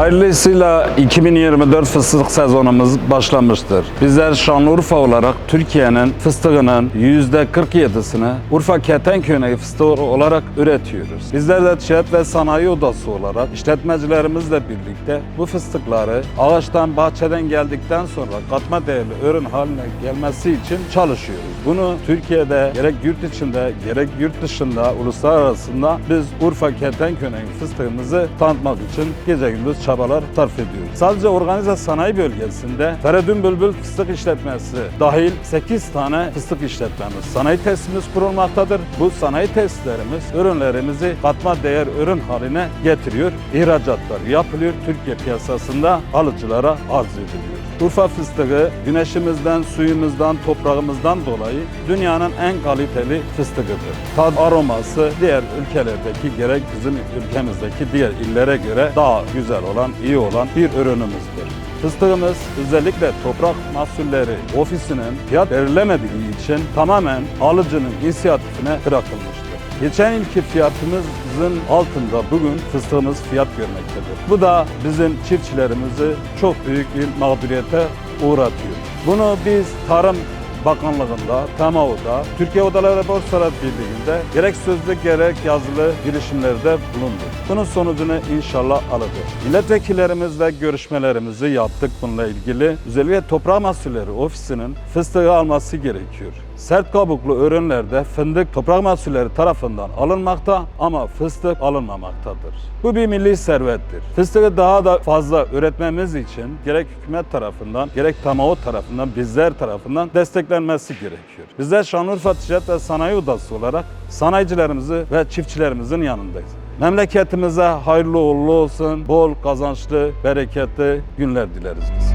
Hayırlısıyla 2024 fıstık sezonumuz başlamıştır. Bizler Şanlıurfa olarak Türkiye'nin fıstığının %47'sini Urfa Ketenköy'ü fıstığı olarak üretiyoruz. Bizler de Ticaret ve Sanayi Odası olarak işletmecilerimizle birlikte bu fıstıkları ağaçtan, bahçeden geldikten sonra katma değerli ürün haline gelmesi için çalışıyoruz. Bunu Türkiye'de gerek yurt içinde gerek yurt dışında uluslararasında biz Urfa Ketenköy'ün fıstığımızı tanıtmak için gece gündüz çabalar sarf ediyoruz. Sadece organize sanayi bölgesinde Feridun Bülbül Fıstık İşletmesi dahil 8 tane fıstık işletmemiz, sanayi tesisimiz kurulmaktadır. Bu sanayi tesislerimiz ürünlerimizi katma değer ürün haline getiriyor. İhracatlar yapılıyor. Türkiye piyasasında alıcılara arz ediliyor. Urfa fıstığı güneşimizden, suyumuzdan, toprağımızdan dolayı dünyanın en kaliteli fıstığıdır. Tad aroması diğer ülkelerdeki gerek bizim ülkemizdeki diğer illere göre daha güzel olan, iyi olan bir ürünümüzdür. Fıstığımız özellikle toprak mahsulleri ofisinin fiyat belirlemediği için tamamen alıcının inisiyatifine bırakılmıştır. Geçen yılki fiyatımızın altında bugün fıstığımız fiyat görmektedir. Bu da bizim çiftçilerimizi çok büyük bir mağduriyete uğratıyor. Bunu biz Tarım Bakanlığı'nda, TEMAO'da, Türkiye Odaları Borsalar Birliği'nde gerek sözlü gerek yazılı girişimlerde bulunduk. Bunun sonucunu inşallah alacağız. Milletvekillerimizle görüşmelerimizi yaptık bununla ilgili. Özellikle Toprağı Mahsulleri Ofisi'nin fıstığı alması gerekiyor. Sert kabuklu ürünlerde fındık toprak mahsulleri tarafından alınmakta ama fıstık alınmamaktadır. Bu bir milli servettir. Fıstığı daha da fazla üretmemiz için gerek hükümet tarafından gerek TAMAO tarafından bizler tarafından desteklenmesi gerekiyor. Bizler Şanlıurfa Ticaret ve Sanayi Odası olarak sanayicilerimizi ve çiftçilerimizin yanındayız. Memleketimize hayırlı uğurlu olsun, bol kazançlı, bereketli günler dileriz biz.